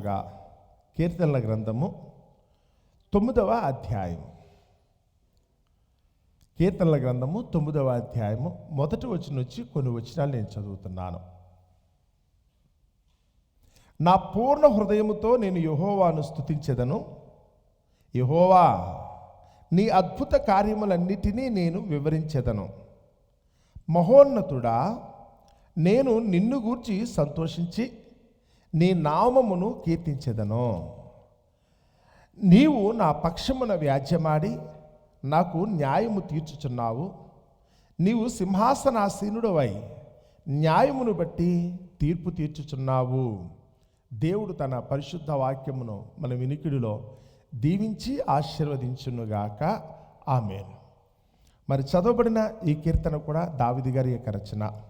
మామూలుగా కీర్తనల గ్రంథము తొమ్మిదవ అధ్యాయం కీర్తనల గ్రంథము తొమ్మిదవ అధ్యాయము. మొదటి వచ్చిన వచ్చి కొన్ని వచనాలు నేను చదువుతున్నాను. నా పూర్ణ హృదయముతో నేను యహోవాను స్థుతించదను యహోవా నీ అద్భుత కార్యములన్నిటినీ నేను వివరించెదను. మహోన్నతుడా నేను నిన్ను గూర్చి సంతోషించి నీ నామమును కీర్తించెదను. నీవు నా పక్షమున వ్యాజ్యమాడి నాకు న్యాయము తీర్చుచున్నావు. నీవు సింహాసనాసీనుడవై న్యాయమును బట్టి తీర్పు తీర్చుచున్నావు. దేవుడు తన పరిశుద్ధ వాక్యమును మన వినికిడిలో దీవించి ఆశీర్వదించునుగాక. ఆమెను. మరి చదవబడిన ఈ కీర్తన కూడా దావిది గారి యొక్క రచన.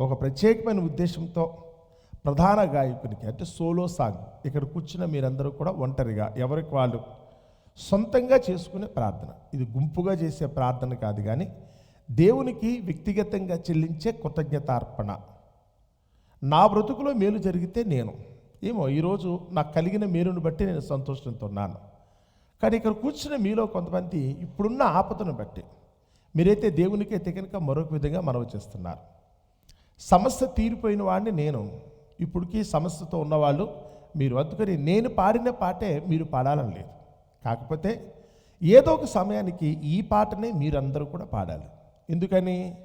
ఒక ప్రత్యేకమైన ఉద్దేశంతో ప్రధాన గాయకునికి అంటే సోలో సాంగ్. ఇక్కడ కూర్చున్న మీరందరూ కూడా ఒంటరిగా ఎవరికి వాళ్ళు? సొంతంగా చేసుకునే ప్రార్థన. ఇది గుంపుగా చేసే ప్రార్థన కాదు కానీ దేవునికి వ్యక్తిగతంగా చెల్లించే కృతజ్ఞతార్పణ. నా బ్రతుకులో మేలు జరిగితే నేను. ఏమో ఈరోజు నాకు కలిగిన మేలును బట్టి నేను సంతోషంతో ఉన్నాను. కానీ ఇక్కడ కూర్చున్న మీలో కొంతమంది ఇప్పుడున్న ఆపదను బట్టి మీరైతే దేవునికి అయితే కనుక మరొక విధంగా మనవి చేస్తున్నారు. సమస్య తీరిపోయిన వాడిని నేను ఇప్పటికీ సమస్యతో ఉన్నవాళ్ళు మీరు అందుకని నేను పాడిన పాటే మీరు పాడాలని లేదు. కాకపోతే ఏదో ఒక సమయానికి ఈ పాటనే మీరందరూ కూడా పాడాలి. ఎందుకని?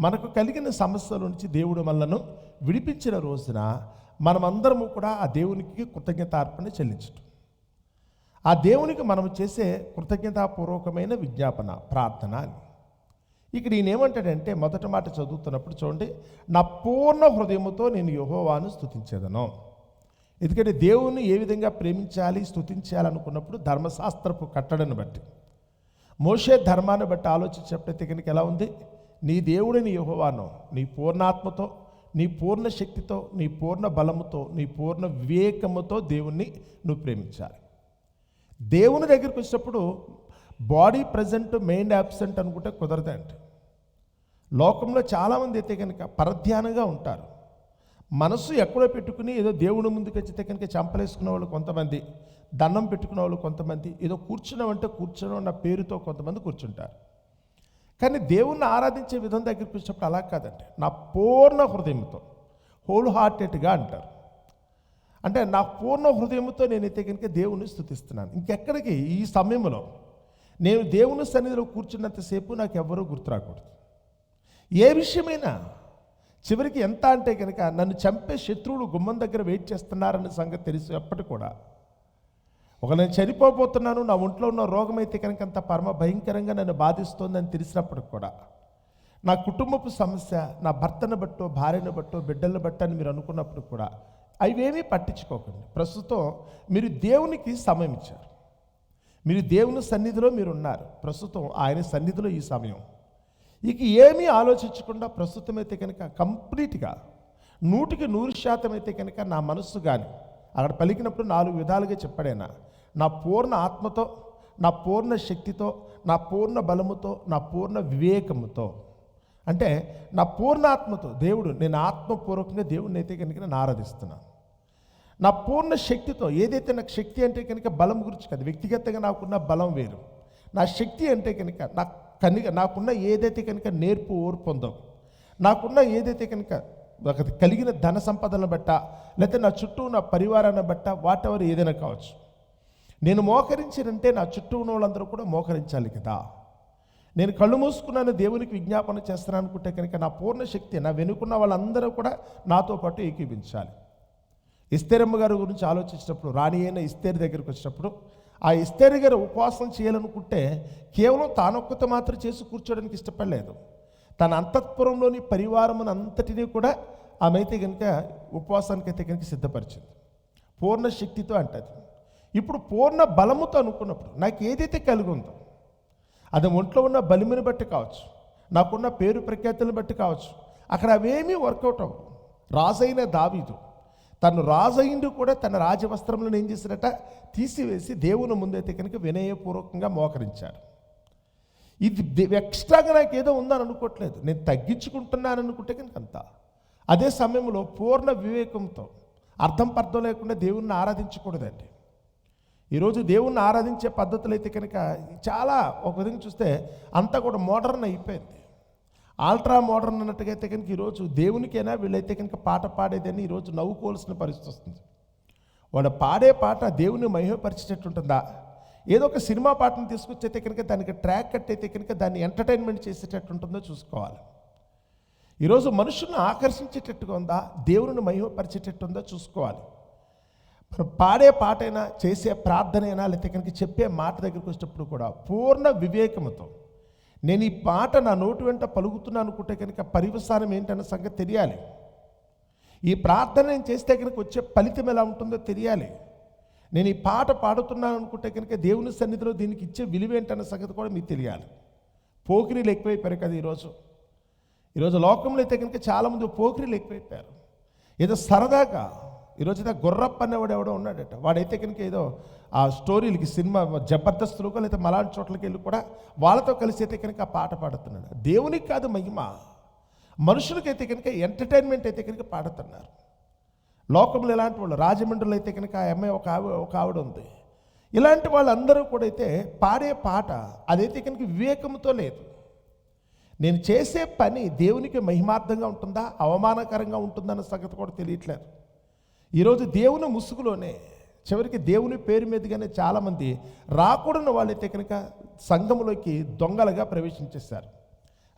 మనకు కలిగిన సమస్యల నుంచి దేవుడు మనలను విడిపించిన రోజున మనమందరము కూడా ఆ దేవునికి కృతజ్ఞతార్పణ చెల్లించటం. ఆ దేవునికి మనం చేసే కృతజ్ఞతాపూర్వకమైన విజ్ఞాపన ప్రార్థన అని. ఇక్కడ ఈయన ఏమంటాడంటే మొదటి మాట చదువుతున్నప్పుడు చూడండి నా పూర్ణ హృదయముతో నేను యహోవాను స్తుతించేదను. ఎందుకంటే దేవుణ్ణి ఏ విధంగా ప్రేమించాలి స్థుతించాలనుకున్నప్పుడు ధర్మశాస్త్రపు కట్టడను బట్టి. మోషే ధర్మాన్ని బట్టి ఆలోచించేటప్పుడు కనుక ఎలా ఉంది? నీ దేవుడిని యహోవాను నీ పూర్ణాత్మతో నీ పూర్ణ శక్తితో నీ పూర్ణ బలముతో నీ పూర్ణ వివేకముతో దేవుణ్ణి నువ్వు ప్రేమించాలి. దేవుని దగ్గరికి వచ్చినప్పుడు బాడీ ప్రజెంట్ మైండ్ యాబ్సెంట్ అనుకుంటే కుదరదండి. లోకంలో చాలామంది అయితే కనుక పరధ్యానంగా ఉంటారు. మనసు ఎక్కడో పెట్టుకుని ఏదో దేవుని ముందుకు వచ్చితే కనుక చంపలేసుకునే వాళ్ళు కొంతమంది దండం పెట్టుకునే వాళ్ళు కొంతమంది ఏదో కూర్చున్నామంటే కూర్చోడం అన్న పేరుతో కొంతమంది కూర్చుంటారు. కానీ దేవుణ్ణి ఆరాధించే విధం దగ్గరికి వచ్చినప్పుడు అలా కాదండి. నా పూర్ణ హృదయంతో హోల్ హార్టెడ్గా అంటారు. అంటే నా పూర్ణ హృదయంతో నేనైతే కనుక దేవుణ్ణి స్థుతిస్తున్నాను. ఇంకెక్కడికి? ఈ సమయంలో నేను దేవుని సన్నిధిలో కూర్చున్నంతసేపు నాకు ఎవ్వరూ గుర్తురాకూడదు. ఏ విషయమైనా చివరికి ఎంత అంటే కనుక నన్ను చంపే శత్రువులు గుమ్మం దగ్గర వెయిట్ చేస్తున్నారన్న సంగతి తెలిసి ఎప్పటి కూడా. ఒక నేను చనిపోబోతున్నాను నా ఒంట్లో ఉన్న రోగం అయితే కనుక అంత పరమ భయంకరంగా నన్ను బాధిస్తోందని తెలిసినప్పటికి కూడా. నా కుటుంబపు సమస్య నా భర్తను బట్టో భార్యను బట్టో బిడ్డలను బట్టో అని మీరు అనుకున్నప్పుడు కూడా అవేమీ పట్టించుకోకండి. ప్రస్తుతం మీరు దేవునికి సమయం ఇచ్చారు. మీరు దేవుని సన్నిధిలో మీరు ఉన్నారు ప్రస్తుతం ఆయన సన్నిధిలో ఈ సమయం. ఇక ఏమీ ఆలోచించకుండా ప్రస్తుతం అయితే కనుక కంప్లీట్గా నూటికి నూరు శాతం అయితే కనుక నా మనస్సు కానీ అక్కడ పలికినప్పుడు నాలుగు విధాలుగా చెప్పాడైనా? నా పూర్ణ ఆత్మతో నా పూర్ణ శక్తితో నా పూర్ణ బలముతో నా పూర్ణ వివేకముతో. అంటే నా పూర్ణ ఆత్మతో దేవుడు నేను ఆత్మపూర్వకంగా దేవుడిని అయితే కనుక నేను ఆరాధిస్తున్నాను. నా పూర్ణ శక్తితో ఏదైతే నాకు శక్తి అంటే కనుక బలం గురించి కాదు వ్యక్తిగతంగా నాకున్న బలం వేరు. నా శక్తి అంటే కనుక నా కనుక నాకున్న ఏదైతే కనుక నేర్పు ఓర్పొందం నాకున్న ఏదైతే కనుక ఒక కలిగిన ధన సంపదలను బట్ట లేకపోతే నా చుట్టూ నా పరివారాన్ని బట్ట వాటెవర్ ఏదైనా కావచ్చు. నేను మోకరించినంటే నా చుట్టూ ఉన్న వాళ్ళందరూ కూడా మోకరించాలి కదా. నేను కళ్ళు మూసుకున్నాను దేవునికి విజ్ఞాపన చేస్తాను అనుకుంటే కనుక నా పూర్ణ శక్తి నా వెనుకున్న వాళ్ళందరూ కూడా నాతో పాటు ఏకీపించాలి ఇస్తేరమ్మ గారి గురించి ఆలోచించినప్పుడు రాణి అయిన ఇస్తేరి దగ్గరికి వచ్చినప్పుడు ఆ ఇస్తేరి గారు ఉపవాసం చేయాలనుకుంటే కేవలం తానొక్కత మాత్రం చేసి కూర్చోడానికి ఇష్టపడలేదు. తన అంతఃపురంలోని పరివారం అంతటినీ కూడా ఆమె అయితే కనుక ఉపవాసానికి అయితే కనుక సిద్ధపరిచింది. పూర్ణ శక్తితో అంటది. ఇప్పుడు పూర్ణ బలముతో అనుకున్నప్పుడు నాకు ఏదైతే కలిగి ఉందో అది ఒంట్లో ఉన్న బలిమిని బట్టి కావచ్చు నాకున్న పేరు ప్రఖ్యాతులను బట్టి కావచ్చు అక్కడ అవేమీ వర్కౌట్ అవ్వవు. రాజైన దావీదు తను రాజయిండు కూడా తన రాజవస్త్రములను ఏం చేశారట తీసివేసి దేవుని ముందైతే కనుక వినయపూర్వకంగా మోకరించారు ఇది ఎక్స్ట్రాగా నాకు ఏదో ఉందని అనుకోవట్లేదు నేను తగ్గించుకుంటున్నాను అనుకుంటే కనుక అంత. అదే సమయంలో పూర్ణ వివేకంతో అర్థం పర్థం లేకుండా దేవుణ్ణి ఆరాధించకూడదండి. ఈరోజు దేవుణ్ణి ఆరాధించే పద్ధతులు అయితే కనుక చాలా ఒక విధంగా చూస్తే అంతా కూడా మోడర్న్ అయిపోయింది. ఆల్ట్రా మోడర్న్ అన్నట్టుగా అయితే కనుక ఈరోజు దేవునికైనా వీళ్ళైతే కనుక పాట పాడేదని ఈరోజు నవ్వుకోవాల్సిన పరిస్థితి వస్తుంది. వాడు పాడే పాట దేవుని మహిమపరిచేటట్టు ఉంటుందా ఏదో ఒక సినిమా పాటను తీసుకొచ్చైతే కనుక దానికి ట్రాక్ కట్టయితే కనుక దాన్ని ఎంటర్టైన్మెంట్ చేసేటట్టు ఉంటుందో చూసుకోవాలి. ఈరోజు మనుషులను ఆకర్షించేటట్టుగా ఉందా? దేవుని మహిమపరిచేటట్టు ఉందో చూసుకోవాలి. మనం పాడే పాటైనా చేసే ప్రార్థనైనా లేకపోతే కనుక చెప్పే మాట దగ్గరికి వచ్చేటప్పుడు కూడా పూర్ణ వివేకముతో నేను ఈ పాట నా నోటి వెంట పలుకుతున్నాను అనుకుంటే కనుక పరివసానం ఏంటన్న సంగతి తెలియాలి. ఈ ప్రార్థన నేను చేస్తే కనుక వచ్చే ఫలితం ఎలా ఉంటుందో తెలియాలి. నేను ఈ పాట పాడుతున్నాను అనుకుంటే కనుక దేవుని సన్నిధిలో దీనికి ఇచ్చే విలువ ఏంటన్న సంగతి కూడా మీకు తెలియాలి. పోకిరీలు ఎక్కువైపోయారు కదా ఈరోజు. ఈరోజు లోకంలో అయితే కనుక చాలామంది పోకిరీలు ఎక్కువైపోయారు. ఏదో సరదాగా ఈరోజు అయితే గుర్రప్ప అనేవాడు ఎవడో ఉన్నాడట. వాడైతే కనుక ఏదో ఆ స్టోరీలకి సినిమా జబర్దస్తులకు లేదా మలాంటి చోట్లకి వెళ్ళి కూడా వాళ్ళతో కలిసి అయితే కనుక ఆ పాట పాడుతున్నాడు. దేవునికి కాదు మహిమ. మనుషులకైతే కనుక ఎంటర్టైన్మెంట్ అయితే కనుక పాడుతున్నారు. లోకంలో ఇలాంటి వాళ్ళు? రాజమండ్రిలో అయితే కనుక ఆ అమ్మాయి ఒక ఆవిడ ఒక ఆవిడ ఉంది. ఇలాంటి వాళ్ళందరూ కూడా అయితే పాడే పాట అదైతే కనుక వివేకంతో లేదు. నేను చేసే పని దేవునికి మహిమార్థంగా ఉంటుందా? అవమానకరంగా ఉంటుందన్న సంగతి కూడా తెలియట్లేదు. ఈరోజు దేవుని ముసుగులోనే చివరికి దేవుని పేరు మీదుగానే చాలామంది రాకూడని వాళ్ళైతే కనుక సంఘములోకి దొంగలుగా ప్రవేశించేశారు.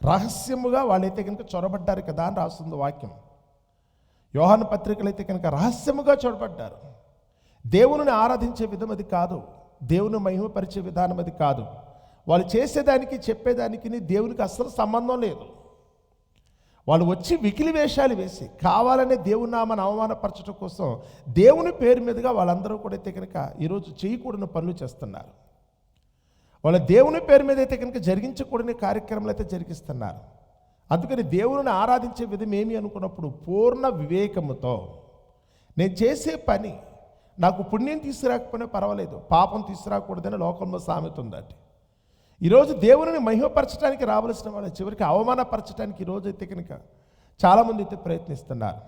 రహస్యముగా వాళ్ళైతే కనుక చొరబడ్డారు కదా అని రాస్తుంది వాక్యం. యోహాను పత్రికలు అయితే కనుక రహస్యముగా చొరబడ్డారు. దేవుని ఆరాధించే విధం అది కాదు. దేవుని మహిమపరిచే విధానం అది కాదు. వాళ్ళు చేసేదానికి చెప్పేదానికి దేవునికి అస్సలు సంబంధం లేదు. వాళ్ళు వచ్చి వికిలి వేషాలు వేసి కావాలనే దేవుని నామను అవమానపరచడం కోసం దేవుని పేరు మీదుగా వాళ్ళందరూ కూడా అయితే కనుక ఈరోజు చేయకూడని పనులు చేస్తున్నారు. వాళ్ళ దేవుని పేరు మీద అయితే కనుక జరిగించకూడని కార్యక్రమాలు అయితే జరిగిస్తున్నారు. అందుకని దేవుని ఆరాధించే విధం ఏమి అనుకున్నప్పుడు పూర్ణ వివేకముతో నేను చేసే పని నాకు పుణ్యం తీసుకురాకపోయినా పర్వాలేదు పాపం తీసుకురాకూడదని లోకంలో సామెత ఉందండి. ఈరోజు దేవుని మహిమపరచడానికి రావలసిన వాళ్ళు చివరికి అవమానపరచడానికి ఈరోజు అయితే కనుక చాలామంది అయితే ప్రయత్నిస్తున్నారు.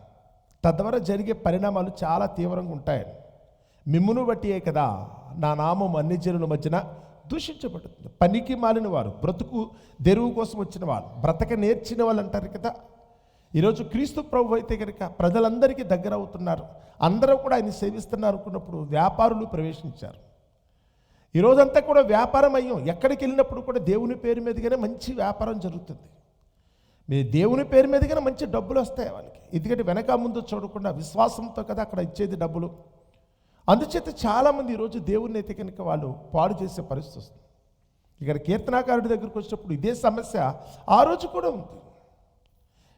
తద్వారా జరిగే పరిణామాలు చాలా తీవ్రంగా ఉంటాయి. మిమ్మును బట్టియే కదా నా నామం అన్ని జనుల మధ్యన దూషించబడుతుంది. పనికి మాలిన వారు బ్రతుకు దెరువు కోసం వచ్చిన వాళ్ళు బ్రతక నేర్చిన వాళ్ళు అంటారు కదా. ఈరోజు క్రీస్తు ప్రభు అయితే కనుక ప్రజలందరికీ దగ్గర అవుతున్నారు అందరూ కూడా ఆయన సేవిస్తున్నారు అనుకున్నప్పుడు వ్యాపారులు ప్రవేశించారు. ఈ కూడా వ్యాపారం అయ్యాం ఎక్కడికి వెళ్ళినప్పుడు కూడా దేవుని పేరు మీదుగానే మంచి వ్యాపారం జరుగుతుంది. మీ దేవుని పేరు మీదుగానే మంచి డబ్బులు వస్తాయి వాళ్ళకి. ఎందుకంటే వెనక ముందు చూడకుండా విశ్వాసంతో కదా అక్కడ ఇచ్చేది డబ్బులు. అందుచేత చాలామంది ఈరోజు దేవుని అయితే కనుక వాళ్ళు పాడు చేసే పరిస్థితి వస్తుంది. ఇక్కడ కీర్తనాకారుడి దగ్గరికి వచ్చినప్పుడు ఇదే సమస్య ఆ రోజు కూడా ఉంది.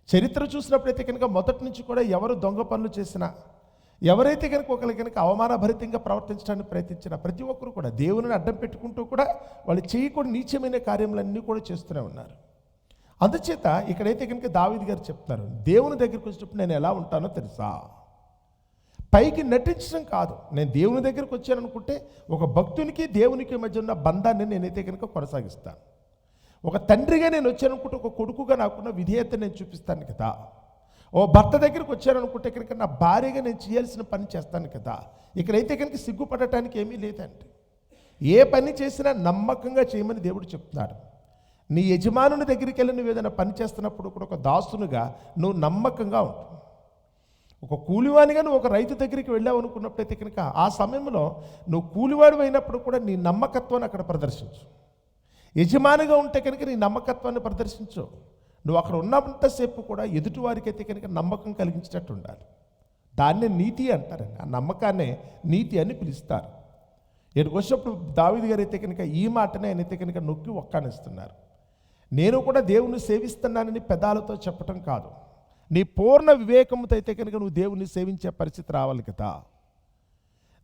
చరిత్ర చూసినప్పుడైతే కనుక మొదటి నుంచి కూడా ఎవరు దొంగ పనులు చేసినా ఎవరైతే కనుక ఒకరి కనుక అవమానభరితంగా ప్రవర్తించడానికి ప్రయత్నించిన ప్రతి ఒక్కరు కూడా దేవుని అడ్డం పెట్టుకుంటూ కూడా వాళ్ళు చేయకూడని నీచమైన కార్యములన్నీ కూడా చేస్తూనే ఉన్నారు. అందుచేత ఇక్కడైతే కనుక దావిది గారు చెప్తున్నారు దేవుని దగ్గరికి వచ్చినప్పుడు నేను ఎలా ఉంటానో తెలుసా? పైకి నటించడం కాదు. నేను దేవుని దగ్గరికి వచ్చాను అనుకుంటే ఒక భక్తునికి దేవునికి మధ్య ఉన్న బంధాన్ని నేనైతే కనుక కొనసాగిస్తాను. ఒక తండ్రిగా నేను వచ్చాను అనుకుంటే ఒక కొడుకుగా నాకున్న విధేయత నేను చూపిస్తాను కదా. ఓ భర్త దగ్గరికి వచ్చారనుకుంటే అనుకుంటే నా భార్యగా నేను చేయాల్సిన పని చేస్తాను కదా. ఇక్కడైతే కనుక సిగ్గుపడటానికి ఏమీ లేదండి. ఏ పని చేసినా నమ్మకంగా చేయమని దేవుడు చెప్తున్నాడు. నీ యజమానుని దగ్గరికి వెళ్ళి నువ్వు ఏదైనా పని చేస్తున్నప్పుడు కూడా ఒక దాసునుగా నువ్వు నమ్మకంగా ఉంటావు ఒక కూలివానిగా నువ్వు ఒక రైతు దగ్గరికి వెళ్ళావు అనుకున్నప్పుడైతే కనుక ఆ సమయంలో నువ్వు కూలివాడు అయినప్పుడు కూడా నీ నమ్మకత్వాన్ని అక్కడ ప్రదర్శించు. యజమానిగా ఉంటే కనుక నీ నమ్మకత్వాన్ని ప్రదర్శించు. నువ్వు అక్కడ ఉన్నంతసేపు కూడా ఎదుటివారికి అయితే కనుక నమ్మకం కలిగించేటట్టు ఉండాలి. దాన్నే నీతి అంటారండి. ఆ నమ్మకాన్నే నీతి అని పిలుస్తారు. ఇక్కడికి వచ్చినప్పుడు దావిది గారు అయితే కనుక ఈ మాటనే అయితే కనుక నొక్కి ఒక్కానిస్తున్నారు. నేను కూడా దేవుణ్ణి సేవిస్తున్నానని పెదాలతో చెప్పటం కాదు. నీ పూర్ణ వివేకంతో అయితే కనుక నువ్వు దేవుణ్ణి సేవించే పరిస్థితి రావాలి కదా.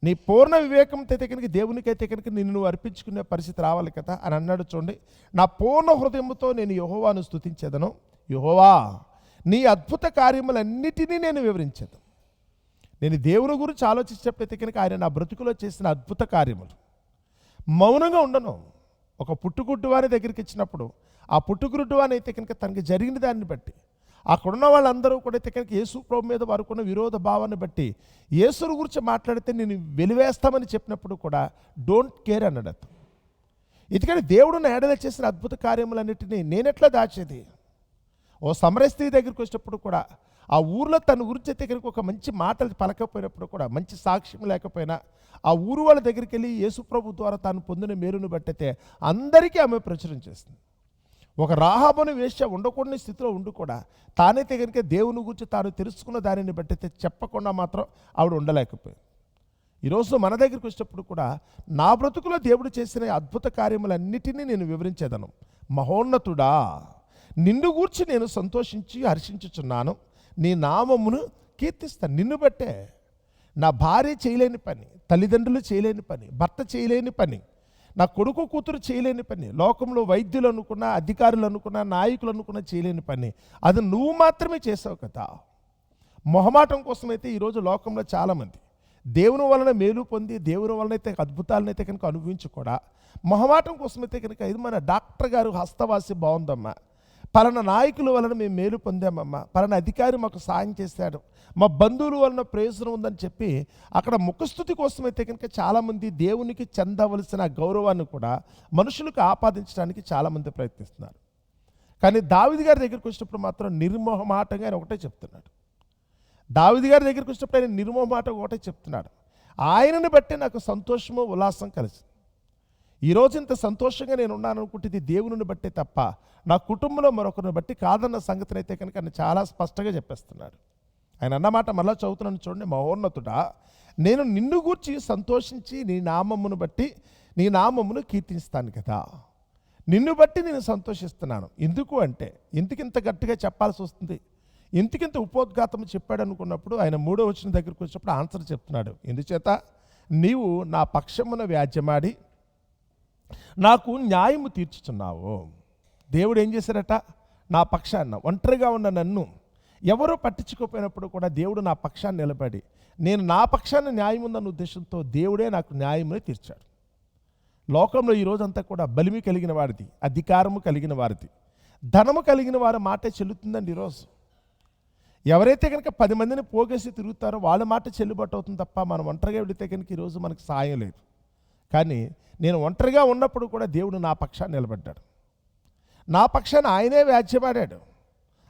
నీ పూర్ణ వివేకంతో అయితే కనుక దేవునికైతే కనుక నిన్ను నువ్వు అర్పించుకునే పరిస్థితి రావాలి కదా అని అన్నాడు చూడండి. నా పూర్ణ హృదయంతో నేను యహోవాను స్తుతించేదను. యహోవా నీ అద్భుత కార్యములన్నిటినీ నేను వివరించేదను. నేను దేవుని గురించి ఆలోచించేటప్పుడైతే కనుక ఆయన నా బ్రతుకులో చేసిన అద్భుత కార్యములు. మౌనంగా ఉండను. ఒక పుట్టుగుడ్డు వారి దగ్గరికి ఇచ్చినప్పుడు ఆ పుట్టుగుడ్డు వారి అయితే కనుక తనకి జరిగిన దాన్ని బట్టి అక్కడున్న వాళ్ళందరూ కూడా అయితే కనుక యేసు ప్రభు మీద వారుకున్న విరోధ భావాన్ని బట్టి యేసుని గురించి మాట్లాడితే నేను వెలివేస్తామని చెప్పినప్పుడు కూడా డోంట్ కేర్ అన్నాడు అతను. ఎందుకంటే దేవుడు నా చేసిన అద్భుత కార్యములన్నిటినీ నేనెట్లా దాచేది? ఓ సమరస్త్రీ దగ్గరికి వచ్చినప్పుడు కూడా ఆ ఊర్లో తన గురించి దగ్గరికి ఒక మంచి మాటలు పలకపోయినప్పుడు కూడా మంచి సాక్ష్యం లేకపోయినా ఆ ఊరు వాళ్ళ దగ్గరికి వెళ్ళి యేసుప్రభు ద్వారా తాను పొందిన మేలును బట్టితే అందరికీ ఆమె ప్రచురం చేస్తుంది ఒక రాహాబను వేష్య ఉండకూడని స్థితిలో ఉండు కూడా తానైతే కనుక దేవుని గురించి తాను తెలుసుకున్న దానిని బట్టయితే చెప్పకుండా మాత్రం ఆవిడ ఉండలేకపోయింది. ఈరోజు మన దగ్గరికి వచ్చేటప్పుడు కూడా నా బ్రతుకులో దేవుడు చేసిన అద్భుత కార్యములన్నిటినీ నేను వివరించేదను. మహోన్నతుడా నిన్ను గూర్చి నేను సంతోషించి హర్షించుచున్నాను. నీ నామమును కీర్తిస్తాను నిన్ను బట్టే. నా భార్య చేయలేని పని తల్లిదండ్రులు చేయలేని పని భర్త చేయలేని పని నా కొడుకు కూతురు చేయలేని పని. లోకంలో వైద్యులు అనుకున్న అధికారులు అనుకున్న నాయకులు అనుకున్న చేయలేని పని. అది నువ్వు మాత్రమే చేసావు కదా. మొహమాటం కోసమైతే ఈరోజు లోకంలో చాలామంది దేవుని వలన మేలు పొంది దేవుని వలన అయితే అద్భుతాలనైతే కనుక అనుభవించి కూడా మొహమాటం కోసమైతే కనుక ఇది మన డాక్టర్ గారు హస్తవాసి బాగుందమ్మా. పలానా నాయకుల వలన మేము మేలు పొందామమ్మా. పలానా అధికారి మాకు సాయం చేశాడు. మా బంధువుల వలన ప్రయోజనం ఉందని చెప్పి అక్కడ ముఖస్థుతి కోసమైతే కనుక చాలామంది దేవునికి చెందవలసిన గౌరవాన్ని కూడా మనుషులకు ఆపాదించడానికి చాలామంది ప్రయత్నిస్తున్నారు. కానీ దావిది గారి దగ్గరికి వచ్చినప్పుడు మాత్రం నిర్మోహమాటంగా ఆయన ఒకటే చెప్తున్నాడు. దావిది గారి దగ్గరికి వచ్చినప్పుడు ఆయన నిర్మోహమాట ఒకటే చెప్తున్నాడు. ఆయనను బట్టి నాకు సంతోషము ఉల్లాసం కలిసింది. ఈరోజు ఇంత సంతోషంగా నేను ఉన్నాను అనుకుంటే ఇది దేవుని బట్టే తప్ప నా కుటుంబంలో మరొకరిని బట్టి కాదన్న సంగతిని అయితే కనుక ఆయన చాలా స్పష్టంగా చెప్పేస్తున్నాడు. ఆయన అన్నమాట మళ్ళీ చదువుతున్నాను చూడండి మహోన్నతుడా నేను నిన్ను గూర్చి సంతోషించి నీ నామమును బట్టి నీ నామమును కీర్తిస్తాను కదా. నిన్ను బట్టి నేను సంతోషిస్తున్నాను. ఎందుకు అంటే ఇంతకింత ఇంత గట్టిగా చెప్పాల్సి వస్తుంది. ఇంతకింత ఉపోద్ఘాతం చెప్పాడు అనుకున్నప్పుడు ఆయన మూడో వచ్చిన దగ్గరికి వచ్చినప్పుడు ఆన్సర్ చెప్తున్నాడు. ఎందుచేత నీవు నా పక్షమున వ్యాజ్యమాడి నాకు న్యాయము తీర్చుచున్నావు. దేవుడు ఏం చేశారట? నా పక్షాన్న ఒంటరిగా ఉన్న నన్ను ఎవరో పట్టించుకోపోయినప్పుడు కూడా దేవుడు నా పక్షాన్ని నిలబడి నేను నా పక్షాన్ని న్యాయం ఉందన్న ఉద్దేశంతో దేవుడే నాకు న్యాయముని తీర్చాడు. లోకంలో ఈ కూడా బలిమి కలిగిన వారిది అధికారము కలిగిన వారిది ధనము కలిగిన వారి మాటే చెల్లుతుందండి ఈరోజు ఎవరైతే కనుక పది మందిని పోగేసి తిరుగుతారో వాళ్ళ మాట చెల్లుబాటు అవుతుంది తప్ప మనం ఒంటరిగా వెళితే కనుక ఈరోజు మనకు సాయం లేదు. కానీ నేను ఒంటరిగా ఉన్నప్పుడు కూడా దేవుడు నా పక్షాన్ని నిలబడ్డాడు. నా పక్షాన్ని ఆయనే వ్యాజ్యమాడాడు.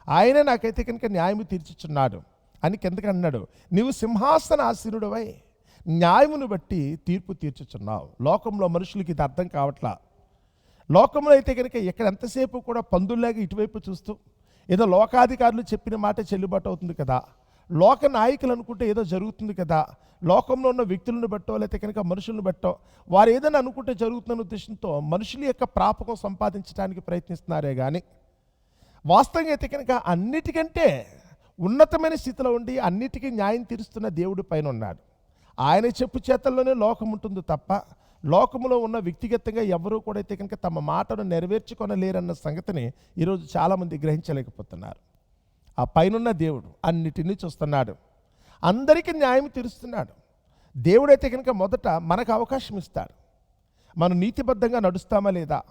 ఆయనే నాకైతే కనుక న్యాయము తీర్చిచున్నాడు అని కిందకి అన్నాడు. నీవు సింహాసన ఆసీనుడవై న్యాయమును బట్టి తీర్పు తీర్చుచున్నావు లోకంలో మనుషులకి ఇది అర్థం కావట్లా? లోకంలో అయితే కనుక ఇక్కడ ఎంతసేపు కూడా పందుల్లాగా ఇటువైపు చూస్తూ ఏదో లోకాధికారులు చెప్పిన మాట చెల్లుబాటు అవుతుంది కదా? లోక నాయకులు అనుకుంటే ఏదో జరుగుతుంది కదా. లోకంలో ఉన్న వ్యక్తులను బట్టో లేకపోతే కనుక మనుషులను బట్టో వారు ఏదైనా అనుకుంటే జరుగుతున్న ఉద్దేశంతో మనుషుల యొక్క ప్రాపకం సంపాదించడానికి ప్రయత్నిస్తున్నారే కానీ వాస్తవంగా అయితే కనుక అన్నిటికంటే ఉన్నతమైన స్థితిలో ఉండి అన్నిటికీ న్యాయం తీరుస్తున్న దేవుడి పైన ఉన్నాడు. ఆయన చెప్పు చేతల్లోనే లోకం ఉంటుంది తప్ప లోకములో ఉన్న వ్యక్తిగతంగా ఎవరూ కూడా అయితే కనుక తమ మాటను నెరవేర్చుకొనలేరన్న సంగతిని ఈరోజు చాలామంది గ్రహించలేకపోతున్నారు. ఆ పైనున్న దేవుడు అన్నిటినీ చూస్తున్నాడు. అందరికీ న్యాయం తీరుస్తున్నాడు. దేవుడైతే కనుక మొదట మనకు అవకాశం ఇస్తాడు. మనం నీతిబద్ధంగా నడుస్తామా లేదా?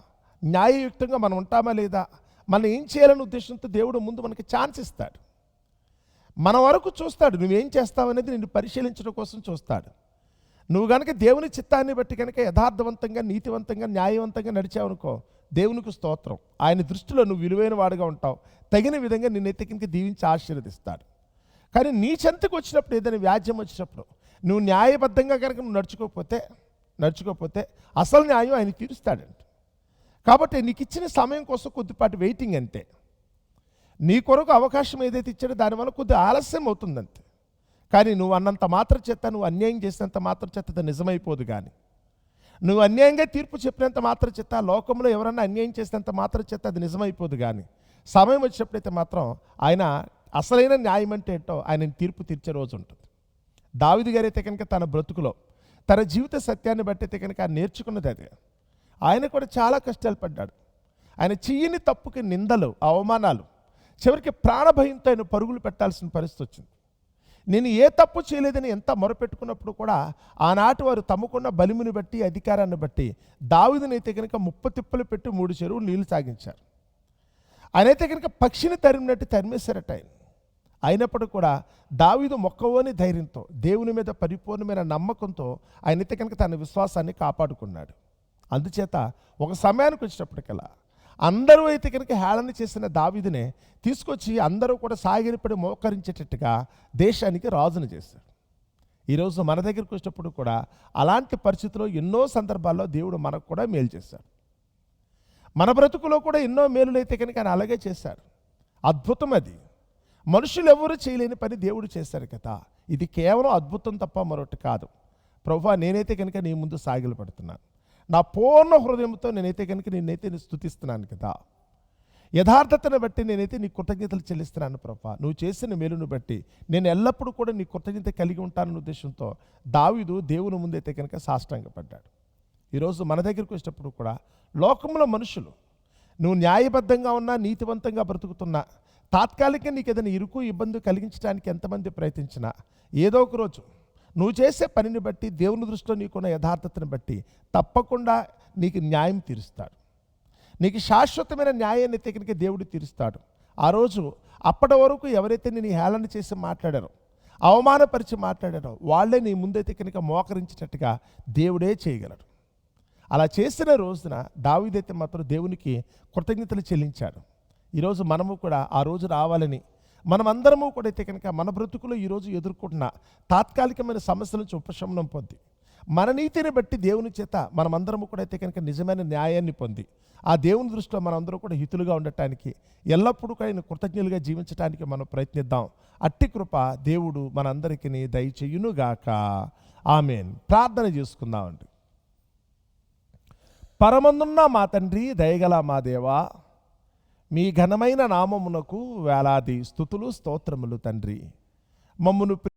న్యాయయుక్తంగా మనం ఉంటామా లేదా? మనం ఏం చేయాలనే ఉద్దేశంతో దేవుడు ముందు మనకి ఛాన్స్ ఇస్తాడు. మన వరకు చూస్తాడు. నువ్వేం చేస్తావు అనేది నిన్ను పరిశీలించడం కోసం చూస్తాడు. నువ్వు కనుక దేవుని చిత్తాన్ని బట్టి కనుక యథార్థవంతంగా నీతివంతంగా న్యాయవంతంగా నడిచావనుకో దేవునికి స్తోత్రం. ఆయన దృష్టిలో నువ్వు విలువైన వాడుగా ఉంటావు. తగిన విధంగా నిన్న కింద దీవించి ఆశీర్వదిస్తాడు. కానీ నీ చెంతకు వచ్చినప్పుడు ఏదైనా వ్యాజ్యం వచ్చినప్పుడు నువ్వు న్యాయబద్ధంగా కనుక నువ్వు నడుచుకోకపోతే నడుచుకోకపోతే అసలు న్యాయం ఆయన తీరుస్తాడంట. కాబట్టి నీకు ఇచ్చిన సమయం కోసం కొద్దిపాటి వెయిటింగ్ అంతే. నీ కొరకు అవకాశం ఏదైతే ఇచ్చాడో దానివల్ల కొద్ది ఆలస్యం అవుతుందంతే. కానీ నువ్వు అన్నంత మాత్రం చేత నువ్వు అన్యాయం చేసినంత మాత్రం చేత నిజమైపోదు కానీ నువ్వు అన్యాయంగా తీర్పు చెప్పినంత మాత్రం చేత లోకంలో ఎవరన్నా అన్యాయం చేసినంత మాత్రం చేత అది నిజమైపోదు కానీ సమయం వచ్చినప్పుడైతే మాత్రం ఆయన అసలైన న్యాయం అంటే ఏంటో ఆయన తీర్పు తీర్చే రోజు ఉంటుంది. దావిది గారైతే కనుక తన బ్రతుకులో తన జీవిత సత్యాన్ని బట్టయితే కనుక నేర్చుకున్నది అదే. ఆయన కూడా చాలా కష్టాలు పడ్డాడు. ఆయన చెయ్యని తప్పుకి నిందలు అవమానాలు చివరికి ప్రాణభయంతో ఆయన పరుగులు పెట్టాల్సిన పరిస్థితి వచ్చింది. నేను ఏ తప్పు చేయలేదని ఎంత మొరపెట్టుకున్నప్పుడు కూడా ఆనాటి వారు తమకున్న బలిమిని బట్టి అధికారాన్ని బట్టి దావిదినైతే కనుక ముప్ప తిప్పలు పెట్టి మూడు చెరువులు నీళ్ళు సాగించారు. ఆయనైతే కనుక పక్షిని తరిమినట్టు తరిమేశారట ఆయన. అయినప్పుడు కూడా దావీదు మొక్కవోని ధైర్యంతో దేవుని మీద పరిపూర్ణమైన నమ్మకంతో ఆయనైతే కనుక తన విశ్వాసాన్ని కాపాడుకున్నాడు. అందుచేత ఒక సమయానికి వచ్చినప్పటికల్లా అందరూ అయితే కనుక హేళన చేసిన దావిదినే తీసుకొచ్చి అందరూ కూడా సాగిరిపడి మోకరించేటట్టుగా దేశానికి రాజును చేశారు. ఈరోజు మన దగ్గరికి వచ్చినప్పుడు కూడా అలాంటి పరిస్థితుల్లో ఎన్నో సందర్భాల్లో దేవుడు మనకు కూడా మేలు చేశాడు. మన బ్రతుకులో కూడా ఎన్నో మేలులైతే కనుక ఆయన అలాగే చేశాడు. అద్భుతం అది. మనుషులు ఎవరు చేయలేని పని దేవుడు చేశారు కదా. ఇది కేవలం అద్భుతం తప్ప మరొకటి కాదు. ప్రభా నేనైతే కనుక నీ ముందు సాగిలు పడుతున్నాను నా పూర్ణ హృదయంతో నేనైతే కనుక నేనైతే నేను స్థుతిస్తున్నాను కదా. యథార్థతను బట్టి నేనైతే నీ కృతజ్ఞతలు చెల్లిస్తున్నాను ప్రభా. నువ్వు చేసిన మేలును బట్టి నేను ఎల్లప్పుడూ కూడా నీ కృతజ్ఞత కలిగి ఉంటానన్న ఉద్దేశంతో దావీదు దేవుని ముందైతే కనుక సాష్టాంగపడ్డాడు. ఈరోజు మన దగ్గరికి వచ్చినప్పుడు కూడా లోకంలో మనుషులు నువ్వు న్యాయబద్ధంగా ఉన్నా నీతివంతంగా బ్రతుకుతున్నా తాత్కాలికంగా నీకు ఏదైనా ఇరుకు ఇబ్బంది కలిగించడానికి ఎంతమంది ప్రయత్నించినా ఏదో ఒక రోజు నువ్వు చేసే పనిని బట్టి దేవుని దృష్టిలో నీకున్న యథార్థతను బట్టి తప్పకుండా నీకు న్యాయం తీరుస్తాడు. నీకు శాశ్వతమైన న్యాయాన్ని తెగిరికి దేవుడు తీరుస్తాడు. ఆ రోజు అప్పటి వరకు ఎవరైతే నేను హేళన చేసి మాట్లాడారో అవమానపరిచి మాట్లాడారో వాళ్ళే నీ ముందైతే కనుక మోకరించేటట్టుగా దేవుడే చేయగలడు. అలా చేసిన రోజున దావిదైతే మాత్రం దేవునికి కృతజ్ఞతలు చెల్లించాడు. ఈరోజు మనము కూడా ఆ రోజు రావాలని మనమందరము కూడా అయితే కనుక మన బ్రతుకులో ఈరోజు ఎదుర్కొంటున్న తాత్కాలికమైన సమస్యల నుంచి ఉపశమనం పొంది మన నీతిని బట్టి దేవుని చేత మనమందరము కూడా అయితే కనుక నిజమైన న్యాయాన్ని పొంది ఆ దేవుని దృష్టిలో మనందరూ కూడా హితులుగా ఉండటానికి ఎల్లప్పుడూ కూడా ఆయన కృతజ్ఞులుగా జీవించడానికి మనం ప్రయత్నిద్దాం. అట్టి కృప దేవుడు మనందరికీ దయచేయునుగాక. ఆమెన్. ప్రార్థన చేసుకుందామండి. పరమందున్న మా తండ్రి దయగల మా దేవా మీ ఘనమైన నామమునకు వేలాది స్థుతులు స్తోత్రములు తండ్రి. మమ్మును